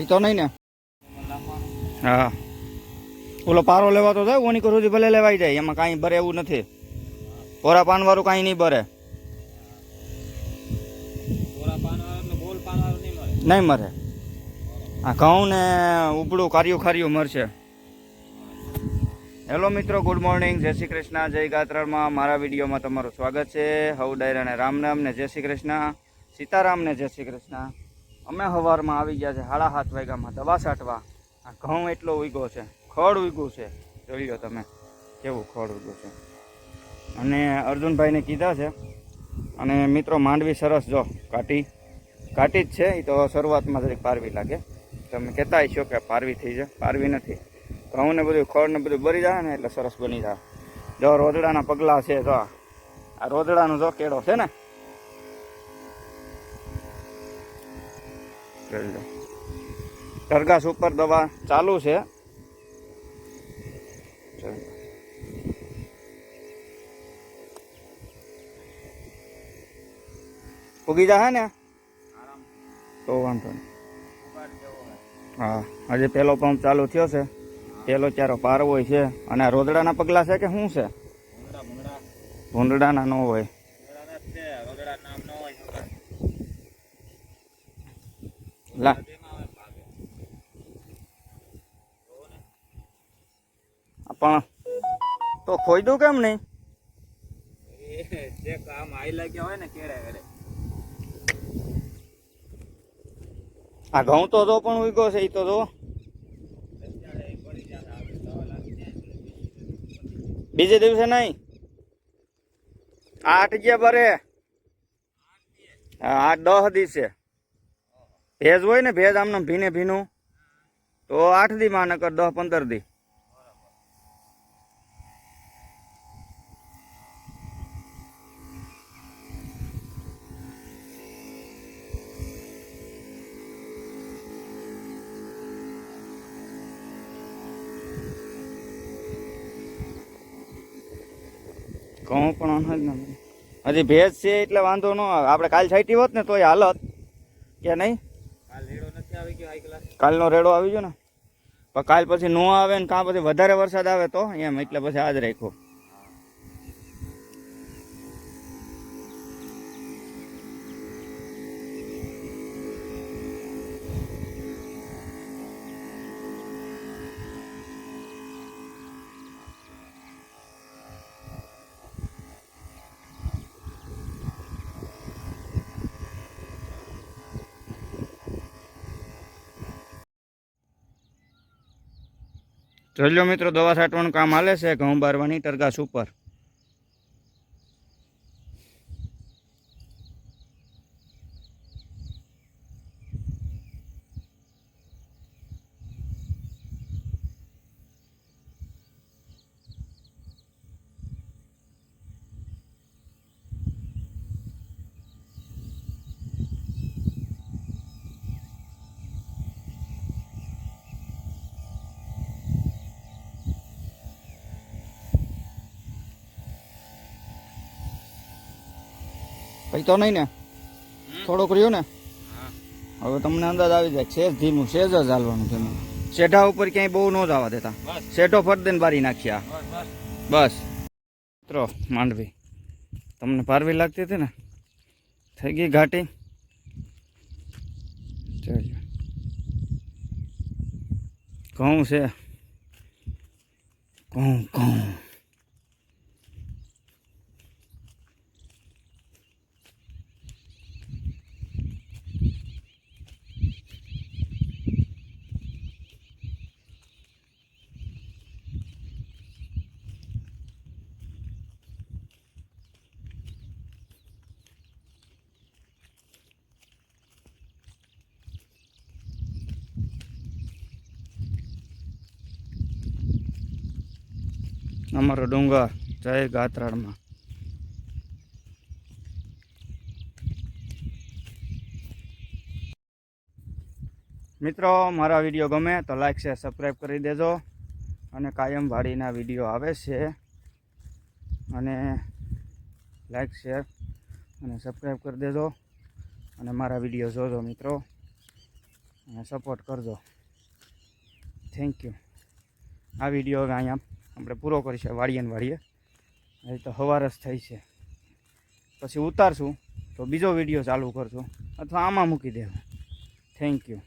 પૈતો નહીં ને. હા. ઓલો પારો લેવા તો જાય ઓની સુધી ભલે લેવાઈ જાય એમાં કાંઈ ભરે એવું નથી. કોરા પાનવાળું કાંઈ નહીં ભરે નહીં મરે. આ ઘઉં ને ઉપડું કાર્યું ખાર્યું મરશે. હેલો મિત્રો ગુડ મોર્નિંગ. જય શ્રી કૃષ્ણ. જય ગાત્રામાં મારા વિડીયોમાં તમારું સ્વાગત છે. હવ ડાયરા અને રામ નામ ને જય શ્રી કૃષ્ણ. સીતારામ ને જય શ્રી કૃષ્ણ. અમે સવારમાં આવી ગયા છે સાડા સાત વાગ્યામાં, દવા છાંટવા. આ ઘઉં એટલો ઉગ્યો છે ખડ ઉગ્યું છે. જોઈ લો તમે, કેવું ખડ ઉગ્યું છે. અને અર્જુનભાઈને કીધા છે, અને મિત્રો માંડવી સરસ જો, કાટી કાટી જ છે એ તો શરૂઆતમાં જરીક પારવી લાગે. તમે કહેતા છો કે પારવી થઈ જાય પારવી નથી. ઘઉં ને બધું ખડ ને બધું બરી જાય ને એટલે સરસ બની જાય. જો રોદડાના પગલાં છે તો આ રોદડાનો જો કેળો છે ને જોઈ લો. ટરગાસ ઉપર દવા ચાલુ છે. ઉગી જાય ને? તો વાંધો નહીં. હા હજી પેલો પંપ ચાલુ થયો છે. પેલો ચારો હોય છે. અને આ રોદડાના પગલા છે કે શું છે? ભૂંડડાના ન હોય. લા પણ તો ખોઈ દઉં કેમ નહીં આ ઘઉં તો જો પણ ઉગ્યો છે એ તો જો બીજે દિવસે નહીં આઠ ગયા બરે હા, આઠ દસ દિવસે ભેજ હોય ને, ભેજ આમને ભીને ભીનું. તો આઠ દી માં, નકર દસ પંદર દી. ઘઉં પણ હજી ભેજ છે એટલે વાંધો ન આવે. આપણે કાલ છાંટી હોત ને તોય હાલત. કે નહીં? કાલનો રેડો આવી ગયો ને? પણ કાલ પછી નો આવે ને કાં પછી વધારે વરસાદ આવે તો? એમ, એટલે પછી આજ રાખ્યો. લો મિત્રો દવા છાંટવાનું કામ હાલે છે ઘઉં બારવાની ટરગાસ ઉપર. પછી તો નહીં ને. થોડોક રહ્યો ને. હવે તમને અંદાજ આવી જાય. સેજ ધીમું સેજ જ હાલવાનું ધીમું શેઢા ઉપર ક્યાંય બહુ ન જવા દેતા. શેઢો ફટ દઈને બારી નાખ્યા બસ મિત્રો માંડવી. તમને પારવી લાગતી હતી ને? થઈ ગઈ ઘાટી. ઘઉં છે. ઘઉં ઘઉં. અમારો ડુંગર જય ગાત્રાળમાં. મિત્રો, મારા વીડિયો ગમે તો લાઈક શેર સબસ્ક્રાઈબ કરી દેજો અને કાયમ વાડીના વીડિયો આવે છે. અને લાઈક શેર અને સબસ્ક્રાઈબ કરી દેજો અને મારા વીડિયો જોજો મિત્રો અને સપોર્ટ કરજો. થેન્ક યુ આ વીડિયો હવે અહીંયા આપણે પૂરો કરીશું, વાળીએ ને વાડીએ એ તો હવારસ થઈ છે. પછી ઉતારશું, તો બીજો વીડિયો ચાલુ કરશું. અથવા આમાં મૂકી દેવું થેન્ક યુ